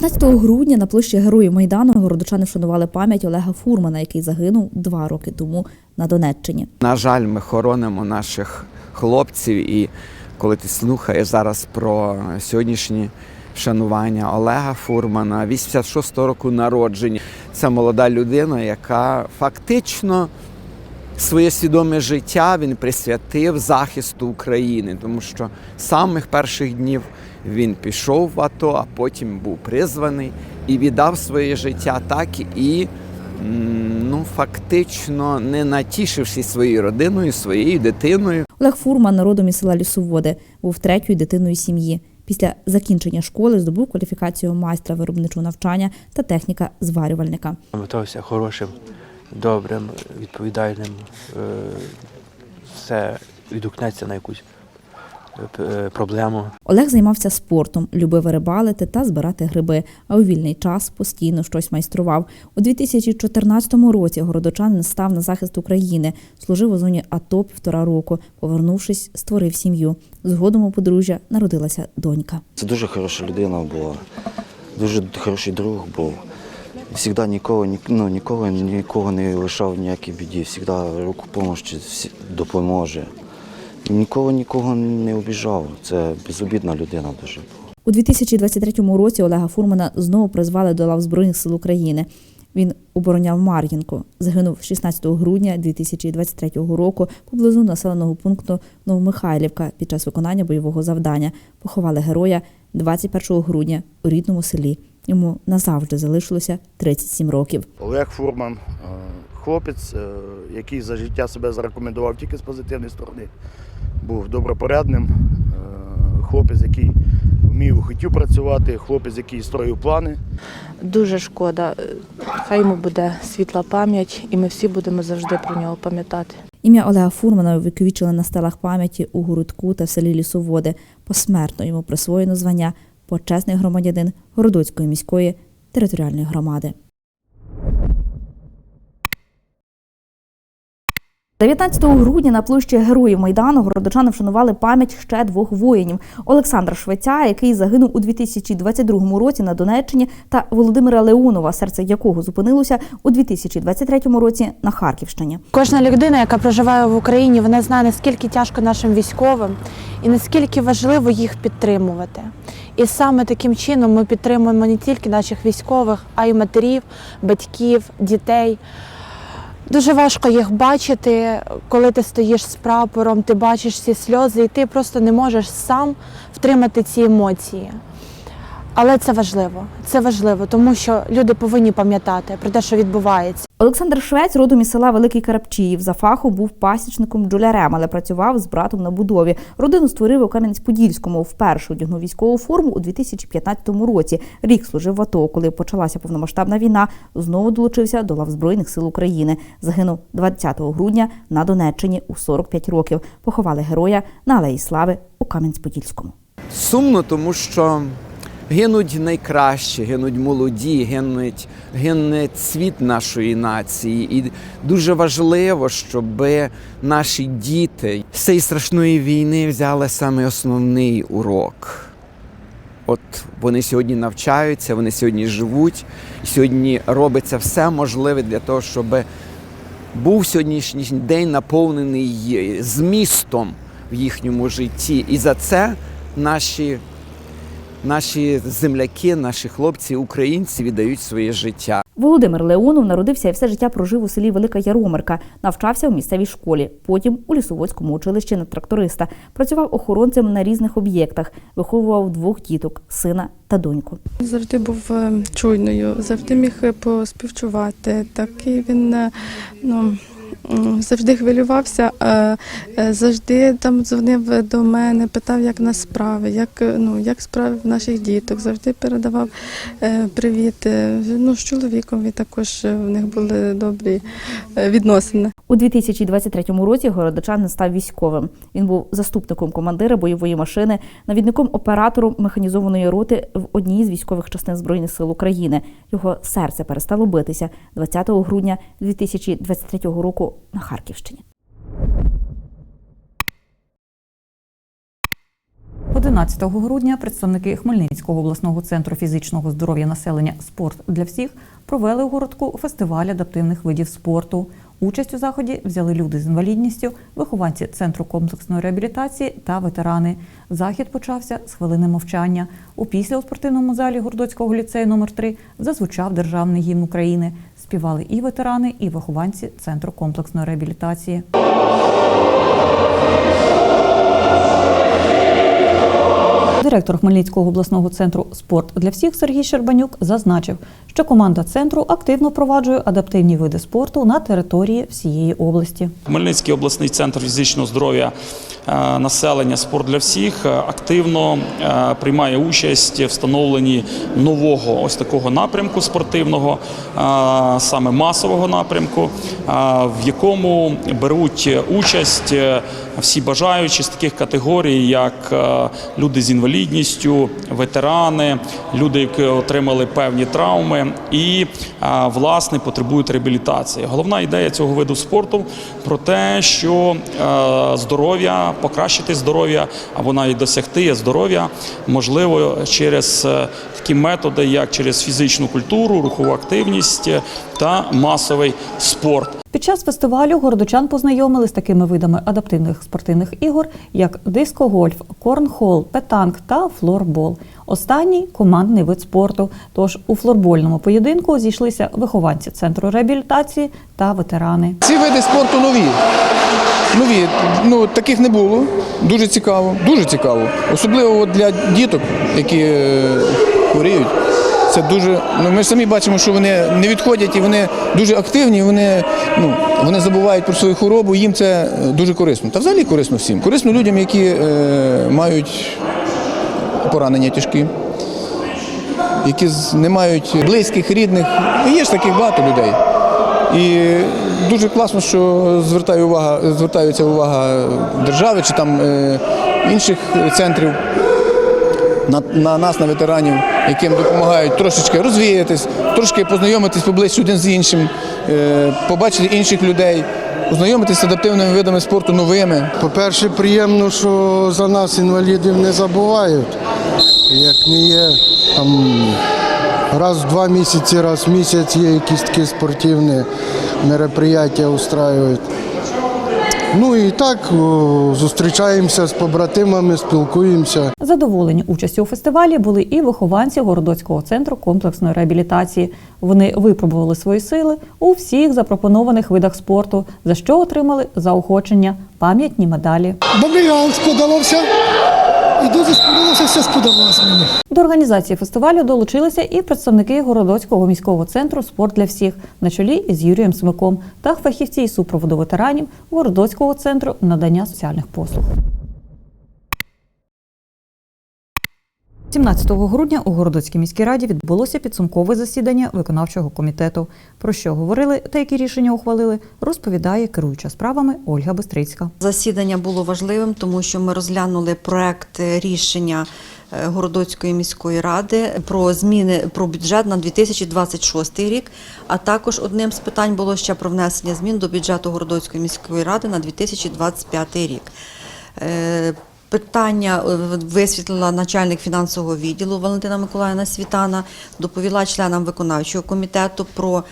16 грудня на площі Героїв Майдану городочани вшанували пам'ять Олега Фурмана, який загинув два роки тому на Донеччині. На жаль, ми хоронимо наших хлопців, і коли ти слухаєш зараз про сьогоднішні вшанування Олега Фурмана, 86-го року народження, це молода людина, яка фактично своє свідоме життя він присвятив захисту України, тому що з самих перших днів він пішов в АТО, а потім був призваний і віддав своє життя так і ну, фактично не натішившись своєю родиною, своєю дитиною. Олег Фурман, родом із села Лісоводи, був третьою дитиною сім'ї. Після закінчення школи здобув кваліфікацію майстра виробничого навчання та техніка зварювальника. Готувався хорошим, добрим, відповідальним. е, Все відгукнеться на якусь е, е, проблему. Олег займався спортом, любив рибалити та збирати гриби, а у вільний час постійно щось майстрував. У 2014 році городочанин став на захист України, служив у зоні АТО півтора року. Повернувшись, створив сім'ю. Згодом у подружжя народилася донька. Це дуже хороша людина була, дуже хороший друг був. Завжди нікого, ні- ну, нікого, нікого не лишав ніякій біді, завжди руку всі- допоможе. Нікого нікого не обіжав. Це безобідна людина дуже. У 2023 році Олега Фурмана знову призвали до лав Збройних сил України. Він обороняв Мар'їнку. Загинув 16 грудня 2023 року поблизу населеного пункту Новомихайлівка під час виконання бойового завдання. Поховали героя 21 грудня у рідному селі. Йому назавжди залишилося 37 років. Олег Фурман, е, хлопець, е, який за життя себе зарекомендував тільки з позитивної сторони. Був добропорядним, е, хлопець, який вмів хотів працювати, хлопець, який строїв плани. Дуже шкода. Хай йому буде світла пам'ять, і ми всі будемо завжди про нього пам'ятати. Ім'я Олега Фурмана увіковічили на стелах пам'яті у Городку та в селі Лісоводи. Посмертно йому присвоєно звання почесний громадянин Городоцької міської територіальної громади. 19 грудня на площі Героїв Майдану городочани вшанували пам'ять ще двох воїнів: Олександра Швеця, який загинув у 2022 році на Донеччині, та Володимира Леонова, серце якого зупинилося у 2023 році на Харківщині. Кожна людина, яка проживає в Україні, вона знає, наскільки тяжко нашим військовим і наскільки важливо їх підтримувати. І саме таким чином ми підтримуємо не тільки наших військових, а й матерів, батьків, дітей. Дуже важко їх бачити, коли ти стоїш з прапором, ти бачиш ці сльози, і ти просто не можеш сам втримати ці емоції. Але це важливо. Це важливо, тому що люди повинні пам'ятати про те, що відбувається. Олександр Швець, родом із села Великий Карапчиїв, за фаху був пасічником бджолярем, але працював з братом на будові. Родину створив у Кам'янець-Подільському. Вперше одягнув військову форму у 2015 році. Рік служив в АТО. Коли почалася повномасштабна війна, знову долучився до лав Збройних сил України. Загинув 20 грудня на Донеччині у 45 років. Поховали героя на Алеї Слави у Кам'янець-Подільському. Сумно, тому що гинуть найкращі, гинуть молоді, гинуть, гине цвіт нашої нації. І дуже важливо, щоб наші діти з цієї страшної війни взяли саме основний урок. От вони сьогодні навчаються, вони сьогодні живуть, сьогодні робиться все можливе для того, щоб був сьогоднішній день наповнений змістом в їхньому житті. І за це наші, наші земляки, наші хлопці, українці віддають своє життя. Володимир Леонов народився і все життя прожив у селі Велика Яромирка. Навчався у місцевій школі, потім у лісоводському училищі на тракториста. Працював охоронцем на різних об'єктах, виховував двох діток сина та доньку. Завжди був е, чуйною, завжди міг е, поспівчувати. Такий він е, ну, завжди хвилювався, е, завжди там дзвонив до мене, питав, як на справи, як, ну, як справи в наших діток, завжди передавав е, привіт. Е, Ну, з чоловіком він також в них були добрі відносини. У 2023 році городочанин став військовим. Він був заступником командира бойової машини, навідником оператором механізованої роти в одній з військових частин збройних сил України. Його серце перестало битися 20 грудня 2023 року на Харківщині. 11 грудня представники Хмельницького обласного центру фізичного здоров'я населення Спорт для всіх провели у городку фестиваль адаптивних видів спорту. Участь у заході взяли люди з інвалідністю, вихованці центру комплексної реабілітації та ветерани. Захід почався з хвилини мовчання. Опісля у спортивному залі Гордоцького ліцею номер 3 зазвучав державний гімн України. Співали і ветерани, і вихованці центру комплексної реабілітації. Директор Хмельницького обласного центру Спорт для всіх Сергій Щербанюк зазначив, що команда центру активно впроваджує адаптивні види спорту на території всієї області. Хмельницький обласний центр фізичного здоров'я е, населення спорт для всіх е, активно е, приймає участь в встановленні нового ось такого напрямку спортивного, саме масового напрямку, в якому беруть участь всі бажаючі з таких категорій, як люди з інвалідністю, ветерани, люди, які отримали певні травми і власне потребують реабілітації. Головна ідея цього виду спорту про те, що здоров'я, покращити здоров'я або навіть досягти здоров'я можливо через е, такі методи, як через фізичну культуру, рухову активність та масовий спорт. Під час фестивалю городочан познайомили з такими видами адаптивних спортивних ігор, як дискогольф, корнхол, петанк та флорбол. Останній командний вид спорту. Тож у флорбольному поєдинку зійшлися вихованці центру реабілітації та ветерани. Ці види спорту нові. Нові. Ну, таких не було. Дуже цікаво. Дуже цікаво. Особливо для діток, які е, хворіють. Це дуже. Ну, ми ж самі бачимо, що вони не відходять і вони дуже активні, вони, ну, вони забувають про свою хворобу, їм це е, дуже корисно. Та взагалі корисно всім. Корисно людям, які е, мають поранення тяжкі, які не мають близьких, рідних. Є ж таких багато людей. І дуже класно, що звертає увага, звертається увага держави чи там е, інших центрів на, на нас, на ветеранів, яким допомагають трошечки розвіятись, трошки познайомитись поближче один з іншим, е, побачити інших людей, ознайомитися з адаптивними видами спорту новими. По-перше, приємно, що за нас інвалідів не забувають. Як не є там раз в два місяці, раз в місяць є якісь такі спортивні мероприятия устраюють. Ну і так зустрічаємося з побратимами, спілкуємося. Задоволені участю у фестивалі були і вихованці Городоцького центру комплексної реабілітації. Вони випробували свої сили у всіх запропонованих видах спорту, за що отримали заохочення, пам'ятні медалі. Бабілян сподобався. І дуже сподобався, все сподобалося мені. До організації фестивалю долучилися і представники Городоцького міського центру Спорт для всіх на чолі із Юрієм Смиком та фахівці із супроводу ветеранів Городоцького центру надання соціальних послуг. 17 грудня у Городоцькій міській раді відбулося підсумкове засідання виконавчого комітету. Про що говорили та які рішення ухвалили, розповідає керуюча справами Ольга Бистрицька. Засідання було важливим, тому що ми розглянули проект рішення е, Городоцької міської ради про зміни про бюджет на 2026 рік. А також одним з питань було ще про внесення змін до бюджету Городоцької міської ради на 2025 рік. Питання е, висвітлила начальник фінансового відділу Валентина Миколаївна Світана, доповіла членам виконавчого комітету про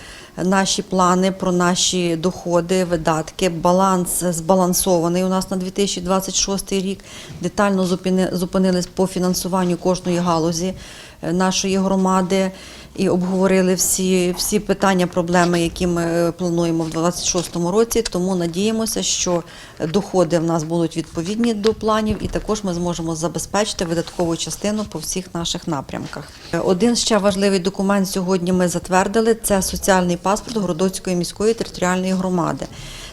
наші плани, про наші доходи, видатки. Баланс збалансований у нас на 2026 рік. Детально зупини- зупинились по фінансуванню кожної галузі нашої громади і обговорили всі, всі питання, проблеми, які ми е, плануємо в 2026 році. Тому надіємося, що доходи в нас будуть відповідні до планів, і також ми зможемо забезпечити видаткову частину по всіх наших напрямках. Е, Один ще важливий документ сьогодні ми затвердили це соціальний паспорт Городоцької міської територіальної громади.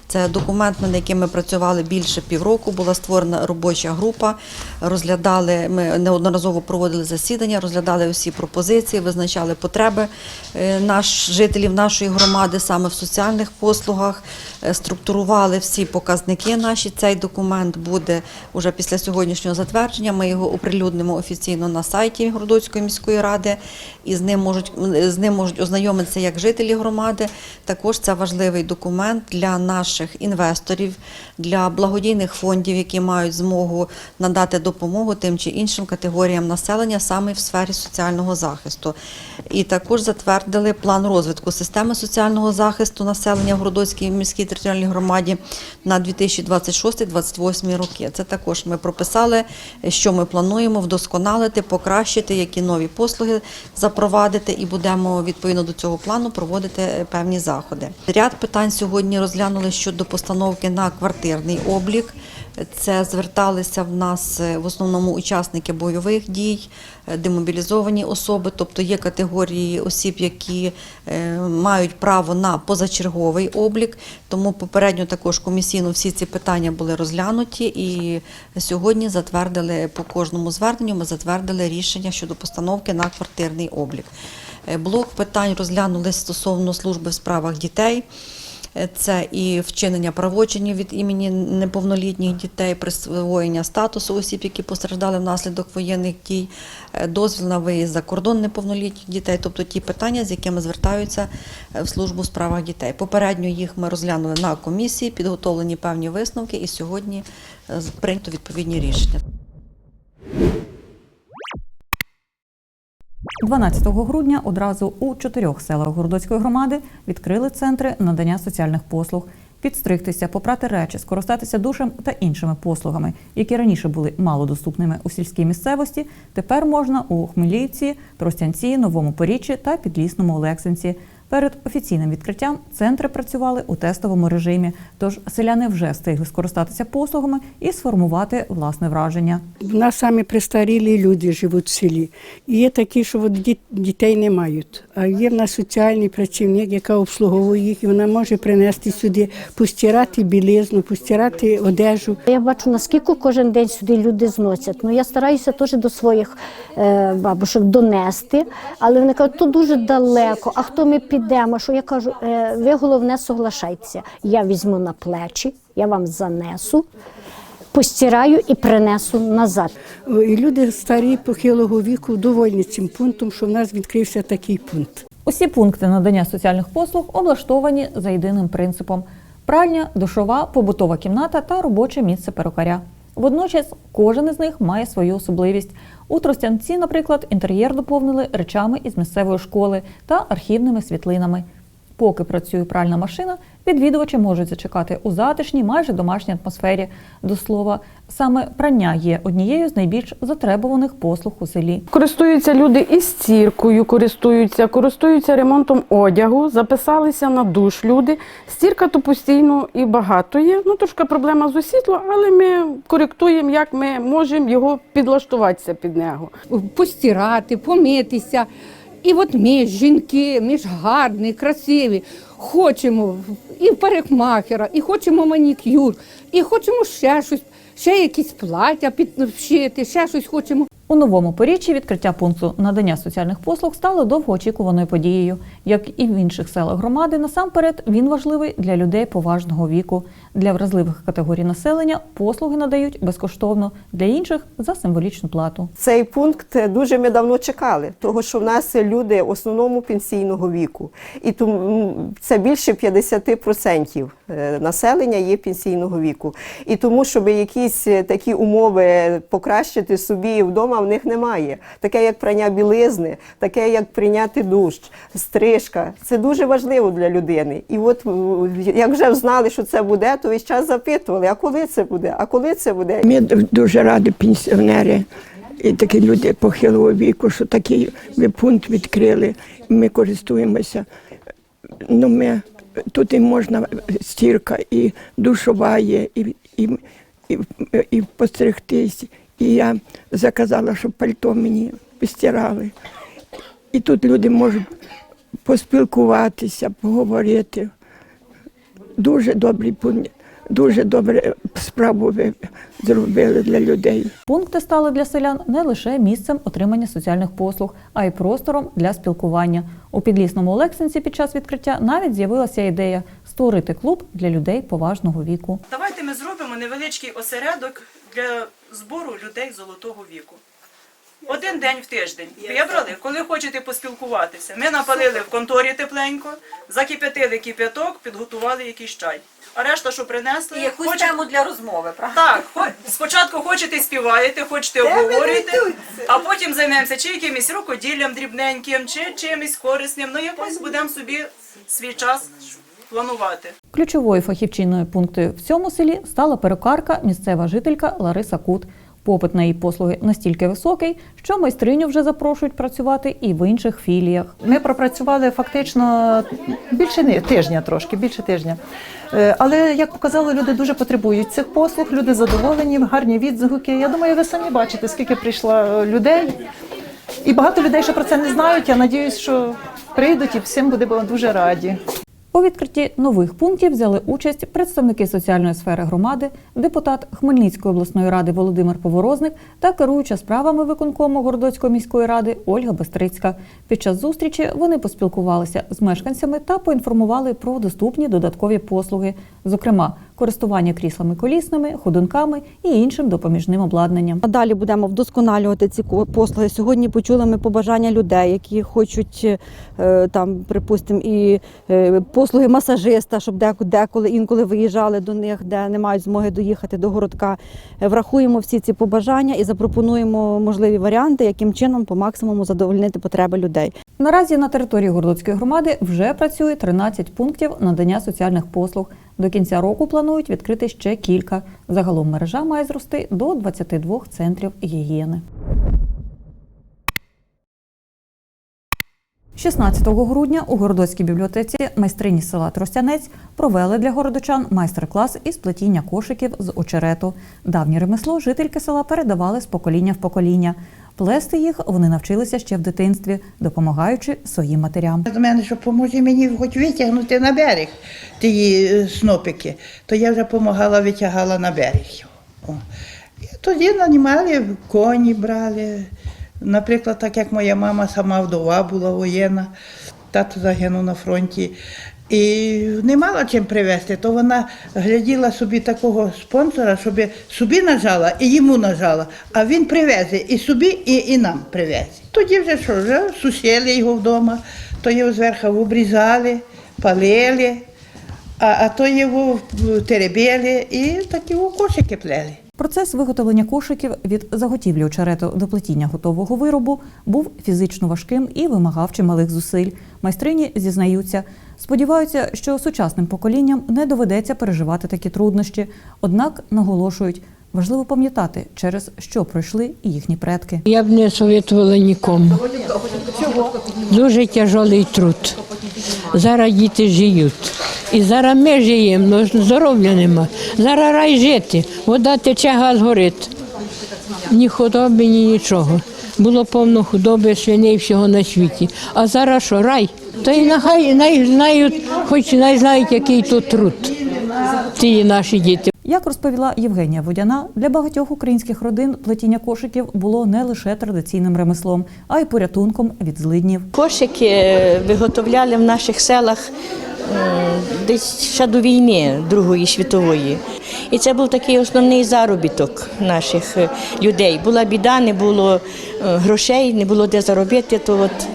Це документ, над яким ми працювали більше півроку. Була створена робоча група. Розглядали ми неодноразово проводили засідання, розглядали усі пропозиції, визначали потреби е, наш жителів нашої громади саме в соціальних послугах, е, структурували всі показники. Наші цей документ буде уже після сьогоднішнього затвердження. Ми його оприлюднимо офіційно на сайті Городоцької міської ради, і з ним можуть з ним можуть ознайомитися як жителі громади. Також це важливий документ для наших наших інвесторів, для благодійних фондів, які мають змогу надати допомогу тим чи іншим категоріям населення саме в сфері соціального захисту. І також затвердили план розвитку системи соціального захисту населення в Городоцькій міській територіальній громаді на 2026-2028 роки. Це також ми прописали, що ми плануємо вдосконалити, покращити, які нові послуги запровадити, і будемо відповідно до цього плану проводити е, певні заходи. Ряд питань сьогодні розглянули щодо постановки на квартирний облік. Це зверталися в нас е, в основному учасники бойових дій, е, демобілізовані особи, тобто є категорії осіб, які е, мають право на позачерговий облік. Тому попередньо також комісійно всі ці питання були розглянуті, і сьогодні затвердили по кожному зверненню. Ми затвердили рішення щодо постановки на квартирний облік. Блок питань розглянули стосовно служби в справах дітей. Це і вчинення правочинів від імені неповнолітніх дітей, присвоєння статусу осіб, які постраждали внаслідок воєнних дій, е, дозвіл на виїзд за кордон неповнолітніх дітей, тобто ті питання, з якими звертаються е, в службу в справах дітей. Попередньо їх ми розглянули на комісії, підготовлені певні висновки, і сьогодні е, прийнято відповідні рішення. 12 грудня одразу у чотирьох селах Городоцької громади відкрили центри надання соціальних послуг. Підстригтися, попрати речі, скористатися душем та іншими послугами, які раніше були малодоступними у сільській місцевості, тепер можна у Хмелівці, Тростянці, Новому Поріччі та Підлісному Олексинці. Перед офіційним відкриттям центри працювали у тестовому режимі, тож селяни вже встигли скористатися послугами і сформувати власне враження. У нас самі престарілі люди живуть в селі. І є такі, що от дітей не мають. А є в нас соціальний працівник, яка обслуговує їх, і вона може принести сюди, постирати білизну, постирати одежу. Я бачу, наскільки кожен день сюди люди зносять. Ну я стараюся теж до своїх е, бабушок донести, але вони кажуть, то дуже далеко. А хто ми підемо? Що я кажу, е, ви головне соглашайтеся. Я візьму на плечі, я вам занесу, постираю і принесу назад. І люди старі похилого віку довольні цим пунктом, що в нас відкрився такий пункт. Усі пункти надання соціальних послуг облаштовані за єдиним принципом: пральня, душова, побутова кімната та робоче місце перукаря. Водночас кожен із них має свою особливість. У Тростянці, наприклад, інтер'єр доповнили речами із місцевої школи та архівними світлинами. Поки працює пральна машина, відвідувачі можуть зачекати у затишній, майже домашній атмосфері. До слова, саме прання є однією з найбільш затребуваних послуг у селі. Користуються люди і стіркою, користуються, користуються ремонтом одягу, записалися на душ люди. Стірка то постійно і багато є. Ну, трошки проблема з освітлом, але ми коректуємо, як ми можемо його підлаштуватися під нього. постирати, помитися. І от ми, жінки, ми ж гарні, красиві, хочемо і парикмахера, і хочемо манікюр, і хочемо ще щось, ще якісь плаття підшити, ще щось хочемо. У новому поріччі відкриття пункту надання соціальних послуг стало довгоочікуваною подією. Як і в інших селах громади, насамперед він важливий для людей поважного віку. Для вразливих категорій населення послуги надають безкоштовно, для інших за символічну плату. Цей пункт дуже ми давно чекали, тому що в нас люди в основному пенсійного віку, і тому це більше 50% е, населення є пенсійного віку. І тому, щоб якісь е, такі умови покращити собі вдома, в них немає. Таке як прання білизни, таке як прийняти душ, стрижка. Це дуже важливо для людини. І от як вже знали, що це буде, то весь час запитували, а коли це буде? А коли це буде? Ми дуже раді пенсіонери і такі люди похилого віку, що такий пункт відкрили. Ми користуємося. Ну, ми, тут і можна стірка, і душова і, і, і, і постригтись. І я заказала, щоб пальто мені постирали. І тут люди можуть поспілкуватися, поговорити. Дуже добрий пункт, дуже добре справу ви зробили для людей. Пункти стали для селян не лише місцем отримання соціальних послуг, а й простором для спілкування. У підлісному Олексинці під час відкриття навіть з'явилася ідея створити клуб для людей поважного віку. Давайте ми зробимо невеличкий осередок для збору людей золотого віку. Один день в тиждень. Вибрали, коли хочете поспілкуватися. Ми напалили в конторі тепленько, закип'ятили кип'яток, підготували якийсь чай. А решта, що принесли, І якусь хочете- тему для розмови, правда? Так, спочатку хочете співаєте, хочете обговорюєте, а потім займемося чи якимось рукоділлям дрібненьким, чи чимось корисним. Ну якось будемо собі свій час планувати. Ключовою фахівчиною пункту в цьому селі стала перукарка, місцева жителька Лариса Кут. Попит на її послуги настільки високий, що майстриню вже запрошують працювати і в інших філіях. Ми пропрацювали фактично більше тижня, трошки більше тижня. Е, Але як показало, люди дуже потребують цих послуг, люди задоволені, гарні відгуки. Я думаю, ви самі бачите, скільки прийшло е, людей. І багато людей ще про це не знають. Я надіюсь, що прийдуть і всім будемо дуже раді. У відкритті нових пунктів взяли участь представники соціальної сфери громади, депутат Хмельницької обласної ради Володимир Поворозник та керуюча справами виконкому Городоцької міської ради Ольга Бестрицька. Під час зустрічі вони поспілкувалися з мешканцями та поінформували про доступні додаткові послуги, зокрема користування кріслами колісними, ходунками і іншим допоміжним обладнанням. Далі будемо вдосконалювати ці послуги. Сьогодні почули ми побажання людей, які хочуть е, там, припустимо, і е, послуги масажиста, щоб деко- деколи інколи виїжджали до них, де не мають змоги доїхати до городка. Е, Врахуємо всі ці побажання і запропонуємо можливі варіанти, яким чином по максимуму задовольнити потреби людей. Наразі на території Городоцької громади вже працює 13 пунктів надання соціальних послуг. До кінця року планують відкрити ще кілька. Загалом мережа має зрости до 22 центрів гігієни. 16 грудня у Городоцькій бібліотеці майстрині села Тростянець провели для городочан майстер-клас із плетіння кошиків з очерету. Давнє ремесло жительки села передавали з покоління в покоління. Плести їх вони навчилися ще в дитинстві, допомагаючи своїм матерям. До мене, що поможе мені хоч витягнути на берег ті е, снопики, то я вже допомагала, витягала на берег. О. І тоді нанімали, коні брали. Наприклад, так як моя мама сама вдова була воєнна, тато загинув на фронті. І не мала чим привезти, то вона гляділа собі такого спонсора, щоб собі нажала і йому нажала, а він привезе і собі, і, і нам привезе. Тоді вже що, вже сусіли його вдома, то його зверху обрізали, палили, а, а то його теребили і такі кошики плели. Процес виготовлення кошиків від заготівлі очерету до плетіння готового виробу був фізично важким і вимагав чималих зусиль. Майстрині зізнаються, сподіваються, що сучасним поколінням не доведеться переживати такі труднощі. Однак наголошують, важливо пам'ятати, через що пройшли і їхні предки. Я б не советувала нікому. Дуже тяжкий труд. Зараз діти живуть. І зараз ми живемо, але здоров'я нема. Зараз рай жити. Вода тече, газ горить. Ні худоби, ні нічого. Було повно худоби, свиней всього на світі. А зараз що, рай? То й нехай най знають, хоч най знають, який то труд. Ті наші діти. Як розповіла Євгенія Водяна, для багатьох українських родин плетіння кошиків було не лише традиційним ремеслом, а й порятунком від злиднів. Кошики е, виготовляли в наших селах десь ще до війни Другої світової. І це був такий основний заробіток наших е, людей. Була біда, не було е, грошей, не було де заробити. То от,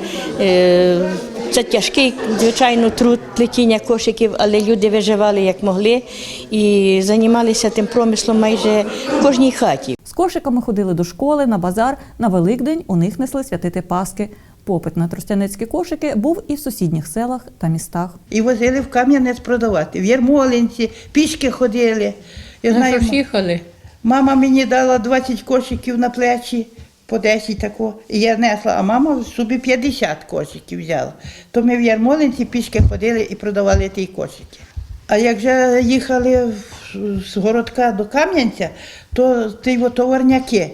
це тяжкий, звичайно, труд плетіння кошиків, але люди виживали як могли і займалися тим промислом майже в кожній хаті. З кошиками ходили до школи, на базар, на Великдень у них несли святити Паски. Попит на тростянецькі кошики був і в сусідніх селах та містах. І возили в Кам'янець продавати. В Єрмолинці, пішки ходили. Я Ну, знаю, їхали? Мама мені дала 20 кошиків на плечі, по 10 тако. І я несла, а мама собі 50 кошиків взяла. То ми в Ярмолинці пішки ходили і продавали ті кошики. А як вже їхали з городка до Кам'янця, то ті товарняки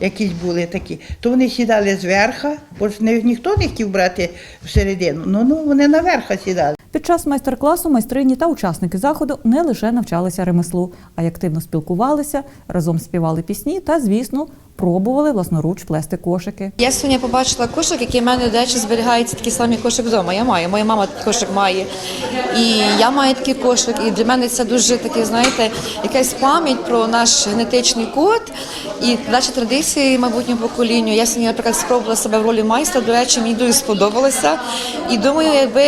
якісь були такі, то вони сідали зверха, бо ж ніхто не хотів брати всередину. Ну, ну вони наверха сідали. Під час майстер-класу майстрині та учасники заходу не лише навчалися ремеслу, а й активно спілкувалися, разом співали пісні та, звісно, пробували власноруч плести кошики. Я сьогодні побачила кошик, який в мене до речі зберігається такий самий кошик вдома. Я маю, моя мама кошик має. І я маю такий кошик. І для мене це дуже таке, знаєте, якась пам'ять про наш генетичний код. і передача традиції майбутньому поколінню. Я сьогодні, наприклад, спробувала себе в ролі майстра. До речі, мені дуже сподобалося. І думаю, якби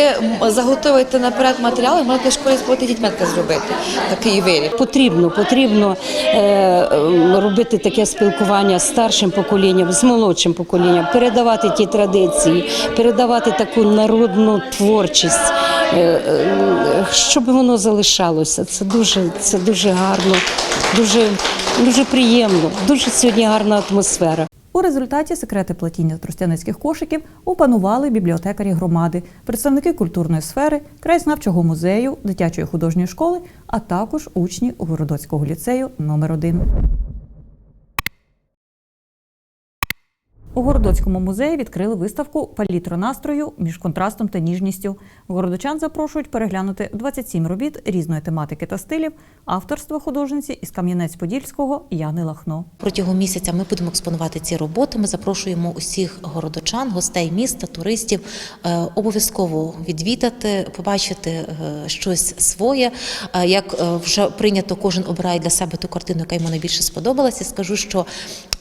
заготовити наперед матеріали, можна для школи спорти дітьми зробити. Такий виріб. Потрібно, потрібно е, робити таке спілкування старшим поколінням, з молодшим поколінням, передавати ті традиції, передавати таку народну творчість, е, е, щоб воно залишалося. Це дуже, це дуже гарно, дуже, дуже приємно, дуже сьогодні гарна атмосфера. У результаті секрети платіння тростяницьких кошиків опанували бібліотекарі громади, представники культурної сфери, краєзнавчого музею, дитячої художньої школи, а також учні Городоцького ліцею номер 1 У Городоцькому музеї відкрили виставку Палітро настрою між контрастом та ніжністю. Городочан запрошують переглянути 27 робіт різної тематики та стилів авторства художниці із Кам'янець-Подільського Яни Лахно. Протягом місяця ми будемо експонувати ці роботи. Ми запрошуємо усіх городочан, гостей міста, туристів е, обов'язково відвідати, побачити е, щось своє. Е, Як вже прийнято, кожен обирає для себе ту картину, яка йому найбільше сподобалася. Скажу, що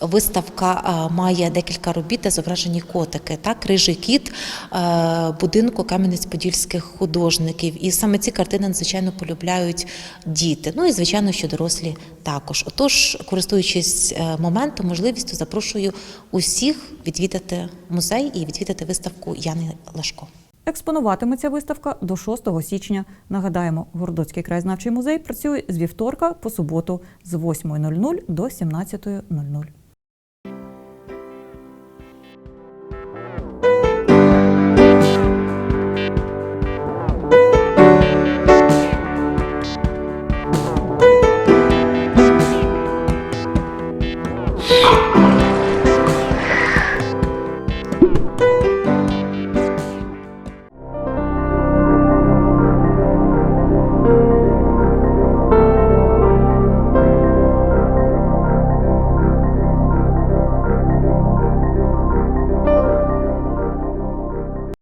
виставка має декілька робіт, де зображені котики. Так, рижий кіт е, будинку Кам'янець-Подільських художників. І саме ці картини надзвичайно полюбляють діти. Ну і звичайно, що дорослі також. Отож, користуючись е, моментом, можливістю, запрошую усіх відвідати музей і відвідати виставку Яни Лашко. Експонуватиметься виставка до 6 січня. Нагадаємо, Городоцький краєзнавчий музей працює з вівторка по суботу з 8.00 до 17.00.